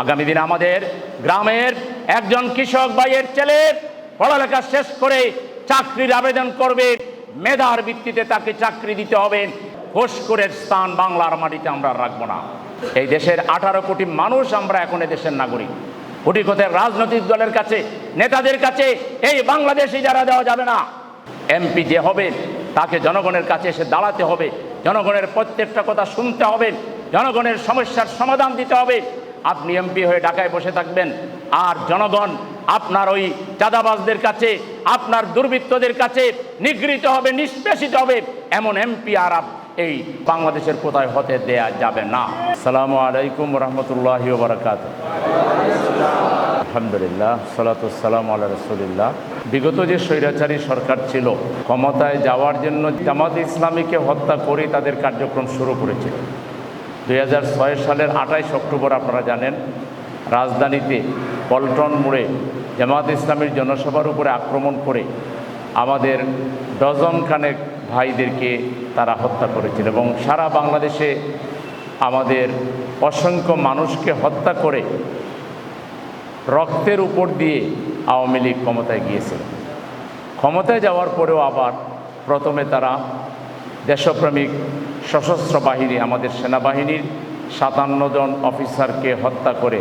আগামী দিন আমাদের গ্রামের একজন কৃষক ভাইয়ের ছেলে পড়ালেখা শেষ করে চাকরির আবেদন করবে। মেধার ভিত্তিতে তাকে চাকরি দিতে হবে। ঘোষকরের স্থান বাংলার মাটিতে আমরা রাখব না। এই দেশের আঠারো কোটি মানুষ আমরা এখন দেশের নাগরিক। কোটি কোটি রাজনৈতিক দলের কাছে, নেতাদের কাছে এই বাংলাদেশি যারা দেওয়া যাবে না। এমপি যে হবে, তাকে জনগণের কাছে এসে দাঁড়াতে হবে। জনগণের প্রত্যেকটা কথা শুনতে হবে। জনগণের সমস্যার সমাধান দিতে হবে। আপনি এমপি হয়ে ঢাকায় বসে থাকবেন। আর জনগণ আপনার ওই চাঁদাবাজদের কাছে, আপনার দুর্বৃত্তদের কাছে নিগৃহীত হবে, নিষ্পেষিত হবে। এমন এমপি আর এই বাংলাদেশের কোথায় হতে দেয়া যাবে না। সালামু আলাইকুম রহমতুল্লাহ বারকাত আলহামদুলিল্লাহ সালাতাম আল্লাহ রসুলিল্লাহ। বিগত যে স্বৈরাচারী সরকার ছিল, ক্ষমতায় যাওয়ার জন্য জামাত ইসলামীকে হত্যা করে তাদের কার্যক্রম শুরু করেছিল। দু হাজার ছয় সালের আঠাইশ অক্টোবর আপনারা জানেন, রাজধানীতে পল্টন মোড়ে জামাত ইসলামের জনসভার উপরে আক্রমণ করে আমাদের ডজন খানেক ভাইদেরকে তারা হত্যা করেছিল এবং সারা বাংলাদেশে আমাদের অসংখ্য মানুষকে হত্যা করে রক্তের উপর দিয়ে আওয়ামী লীগ ক্ষমতায় গিয়েছিল ক্ষমতায় যাওয়ার পরেও আবার প্রথমে তারা দেশপ্রেমিক সশস্ত্র বাহিনী আমাদের সেনাবাহিনীর সাতান্ন জন অফিসারকে হত্যা করে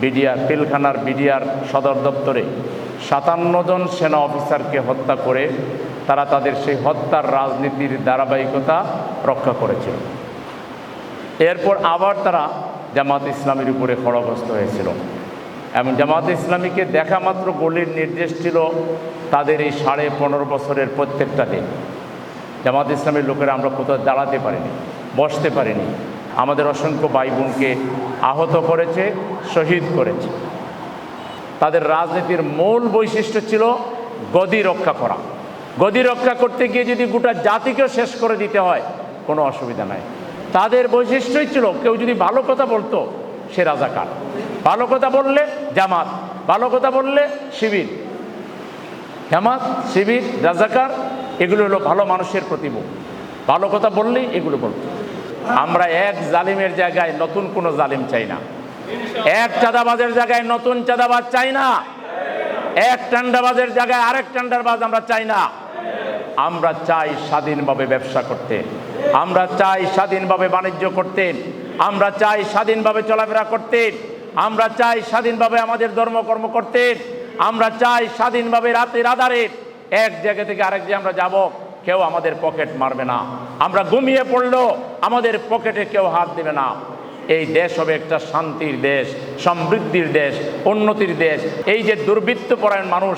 বিডিআর, পিলখানার বিডিআর সদর দপ্তরে সাতান্ন জন সেনা অফিসারকে হত্যা করে তারা তাদের সেই হত্যার রাজনীতির ধারাবাহিকতা রক্ষা করেছিল। এরপর আবার তারা জামাত ইসলামের উপরে খড়গ্রস্ত হয়েছিল। এবং জামাত ইসলামীকে দেখা মাত্র গলির নির্দেশ ছিল তাদের এই সাড়ে পনেরো বছরের প্রত্যেকটা দিন। জামাত ইসলামের লোকেরা আমরা কোথাও দাঁড়াতে পারিনি, বসতে পারিনি। আমাদের অসংখ্য ভাই বোনকে আহত করেছে, শহীদ করেছে। তাদের রাজনীতির মূল বৈশিষ্ট্য ছিল গদি রক্ষা করা। গদি রক্ষা করতে গিয়ে যদি গোটা জাতিকেও শেষ করে দিতে হয়, কোনো অসুবিধা নাই। তাদের বৈশিষ্ট্যই ছিল, কেউ যদি ভালো কথা বলতো, সে রাজাকার। ভালো কথা বললে জামাত, ভালো কথা বললে শিবির। জামাত, শিবির, রাজাকার এগুলো হলো ভালো মানুষের প্রতিমূখ ভালো কথা বললেই এগুলো বলতো আমরা এক জালিমের জায়গায় নতুন কোনো জালিম চাই না। এক চাঁদাবাজের জায়গায় নতুন চাঁদাবাজ চাই না। এক টান্ডাবাজের জায়গায় আরেক টেন্ডারবাজ আমরা চাই না। আমরা চাই স্বাধীনভাবে ব্যবসা করতে। আমরা চাই স্বাধীনভাবে বাণিজ্য করতে। আমরা চাই স্বাধীনভাবে চলাফেরা করতে। আমরা চাই স্বাধীনভাবে আমাদের ধর্মকর্ম করতে। আমরা চাই স্বাধীনভাবে রাতের আধারে এক জায়গা থেকে আরেক জায়গায় আমরা যাব, কেউ আমাদের পকেট মারবে না। আমরা ঘুমিয়ে পড়লেও আমাদের পকেটে কেউ হাত দেবে না। এই দেশ হবে একটা শান্তির দেশ, সমৃদ্ধির দেশ, উন্নতির দেশ। এই যে দুর্বৃত্তপরায়ণ মানুষ,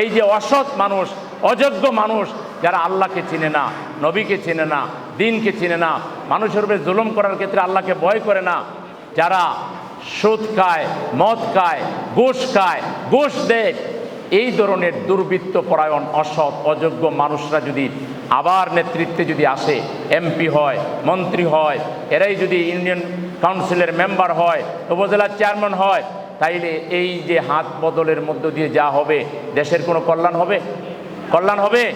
এই যে অসৎ মানুষ, অযোগ্য মানুষ, যারা আল্লাহকে চিনে না, নবীকে চিনে না, দিনকে চিনে না, মানুষের উপরে জুলুম করার ক্ষেত্রে আল্লাহকে ভয় করে না, যারা সুদ খায়, মদ খায়, ঘুষ খায়, ঘুষ দেয় এই ধরনের দুর্বৃত্ত পরায়ণ, অসৎ, অযোগ্য মানুষরা যদি আবার নেতৃত্বে যদি আসে, এমপি হয়, মন্ত্রী হয়, এরাই যদি ইউনিয়ন কাউন্সিলের মেম্বার হয়, উপজেলার চেয়ারম্যান হয়, তাইলে এই যে হাত বদলের মধ্য দিয়ে যা হবে, দেশের কোনো কল্যাণ হবে? কল্যাণ হবে?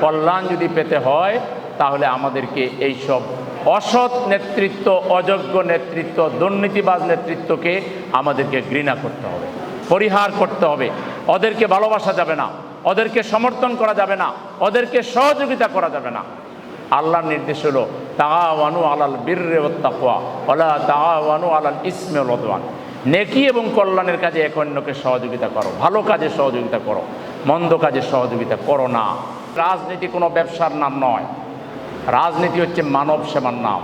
কল্যাণ যদি পেতে হয়, তাহলে আমাদেরকে এই সব অসৎ নেতৃত্ব, অযোগ্য নেতৃত্ব, দুর্নীতিবাজ নেতৃত্বকে আমাদেরকে ঘৃণা করতে হবে। পরিহার করতে হবে। ওদেরকে ভালোবাসা যাবে না। ওদেরকে সমর্থন করা যাবে না। ওদেরকে সহযোগিতা করা যাবে না। আল্লাহর নির্দেশ হলো তাওয়ানু আলাল বীর্রে ওলা তাওয়ানু আলাল ইসমে লদওয়ান নেকি এবং কল্যাণের কাজে এক অন্যকে সহযোগিতা করো। ভালো কাজে সহযোগিতা করো। মন্দ কাজে সহযোগিতা করো না। রাজনীতি কোনো ব্যবসার নাম নয়। রাজনীতি হচ্ছে মানব সেবার নাম।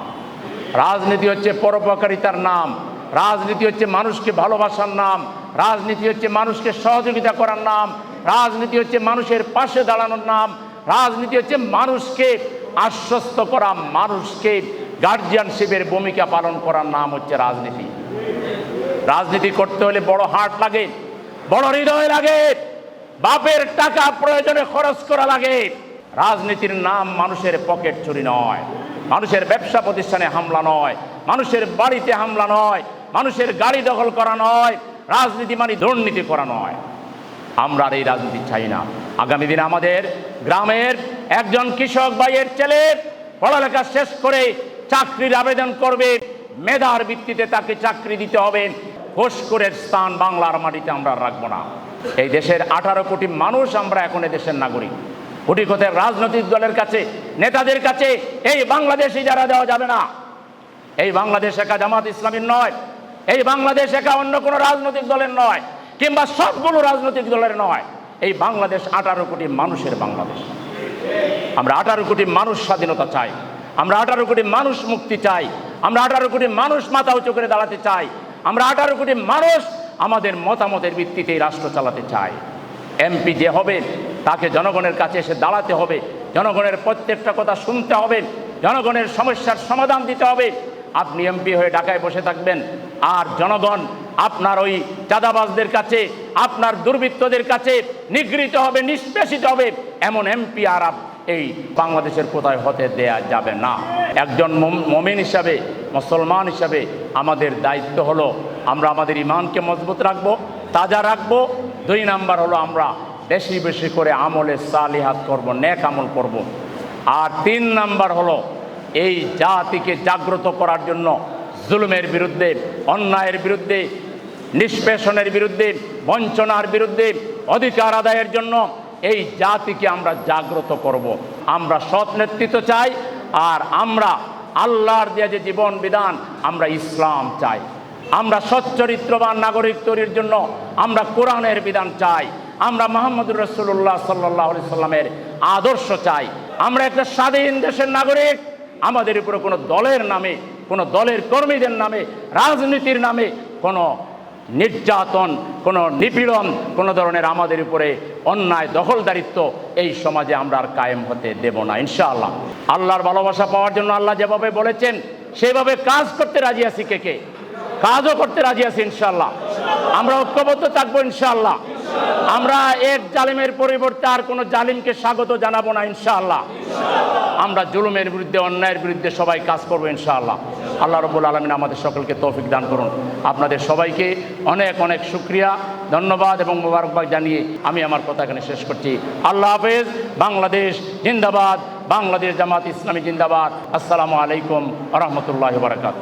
রাজনীতি হচ্ছে পরোপকারিতার নাম। রাজনীতি হচ্ছে মানুষকে ভালোবাসার নাম, রাজনীতি হচ্ছে মানুষকে সহযোগিতা করার নাম, রাজনীতি হচ্ছে মানুষের পাশে দাঁড়ানোর নাম, রাজনীতি হচ্ছে মানুষকে আশ্বস্ত করা, মানুষকে গার্জিয়ানশিপের ভূমিকা পালন করার নাম হচ্ছে রাজনীতি। রাজনীতি করতে হলে বড় হার্ট লাগে, বড় হৃদয় লাগে, বাপের টাকা প্রয়োজনে খরচ করা লাগে। রাজনীতির নাম মানুষের পকেট চুরি নয়, মানুষের ব্যবসা প্রতিষ্ঠানে হামলা নয়, মানুষের বাড়িতে হামলা নয় মানুষের গাড়ি দখল করা নয়, রাজনীতি মানে দুর্নীতি করা নয়। আমরা আর এই রাজনীতি চাই না। আগামী দিনে আমাদের গ্রামের একজন কৃষক ভাইয়ের ছেলে পড়ালেখা শেষ করে চাকরির আবেদন করবে, মেধার ভিত্তিতে তাকে চাকরি দিতে হবে। ঘোষকুরের স্থান বাংলার মাটিতে আমরা রাখব না। এই দেশের আঠারো কোটি মানুষ আমরা এখন দেশের নাগরিক। কোটি কোটি রাজনৈতিক দলের কাছে, নেতাদের কাছে এই বাংলাদেশ ইজারা দেওয়া যাবে না। এই বাংলাদেশ একা জামাত ইসলামীর নয় এই বাংলাদেশ একা অন্য কোনো রাজনৈতিক দলের নয়, কিংবা সবগুলো রাজনৈতিক দলের নয়। এই বাংলাদেশ আঠারো কোটি মানুষের বাংলাদেশ। আমরা আঠারো কোটি মানুষ স্বাধীনতা চাই। আমরা আঠারো কোটি মানুষ মুক্তি চাই। আমরা আঠারো কোটি মানুষ মাথা উঁচু করে দাঁড়াতে চাই। আমরা আঠারো কোটি মানুষ আমাদের মতামতের ভিত্তিতে রাষ্ট্র চালাতে চাই। এমপি যে হবে, তাকে জনগণের কাছে এসে দাঁড়াতে হবে। জনগণের প্রত্যেকটা কথা শুনতে হবে। জনগণের সমস্যার সমাধান দিতে হবে। আপনি এমপি হয়ে ঢাকায় বসে থাকবেন। আর জনগণ আপনার ওই চাঁদাবাজদের কাছে, আপনার দুর্বৃত্তদের কাছে নিগৃহীত হবে, নিষ্পেষিত হবে। এমন এমপি আর এই বাংলাদেশের কোথায় হতে দেয়া যাবে না। একজন মম- মমিন হিসাবে, মুসলমান হিসাবে আমাদের দায়িত্ব হলো, আমরা আমাদের ইমানকে মজবুত রাখব, তাজা রাখব। দুই নাম্বার হলো আমরা বেশি বেশি করে আমলে সালিহাত করব, নেক আমল করব। আর তিন নাম্বার হলো এই জাতিকে জাগ্রত করার জন্য জুলুমের বিরুদ্ধে, অন্যায়ের বিরুদ্ধে, নিষ্পেষণের বিরুদ্ধে, বঞ্চনার বিরুদ্ধে, অধিকার আদায়ের জন্য এই জাতিকে আমরা জাগ্রত করব। আমরা সৎ নেতৃত্ব চাই আর আমরা আল্লাহর দেয়া যে জীবন বিধান, আমরা ইসলাম চাই। আমরা সচ্চরিত্রবান নাগরিক তৈরির জন্য আমরা কোরআনের বিধান চাই। আমরা মোহাম্মদুর রসুল্লাহ সাল্লাহ সাল্লামের আদর্শ চাই। আমরা একটা স্বাধীন দেশের নাগরিক। আমাদের উপরে কোনো দলের নামে, কোনো দলের কর্মীদের নামে, রাজনীতির নামে কোনো নির্যাতন, কোনো নিপীড়ন, কোনো ধরনের আমাদের উপরে অন্যায়, দখলদারিত্ব এই সমাজে আমরা আর কায়েম হতে দেব না, ইনশাআল্লাহ। আল্লাহর ভালোবাসা পাওয়ার জন্য আল্লাহ যেভাবে বলেছেন, সেভাবে কাজ করতে রাজি আছি কে কে? কাজও করতে রাজি আছি, ইনশাআল্লাহ। আমরা ঐক্যবদ্ধ থাকব, ইনশাআল্লাহ। আমরা এক জালিমের পরিবর্তে আর কোনো জালিমকে স্বাগত জানাব না, ইনশাআল্লাহ। আমরা জুলুমের বিরুদ্ধে, অন্যায়ের বিরুদ্ধে সবাই কাজ করব, ইনশাআল্লাহ। আল্লাহ রবুল আলমিন আমাদের সকলকে তৌফিক দান করুন। আপনাদের সবাইকে অনেক অনেক শুক্রিয়া, ধন্যবাদ এবং মোবারকবাদ জানিয়ে আমি আমার কথা এখানে শেষ করছি। আল্লাহ হাফেজ, বাংলাদেশ জিন্দাবাদ, বাংলাদেশ জামাত ইসলামী জিন্দাবাদ। আসসালামু আলাইকুম রহমতুল্লাহ বারকাত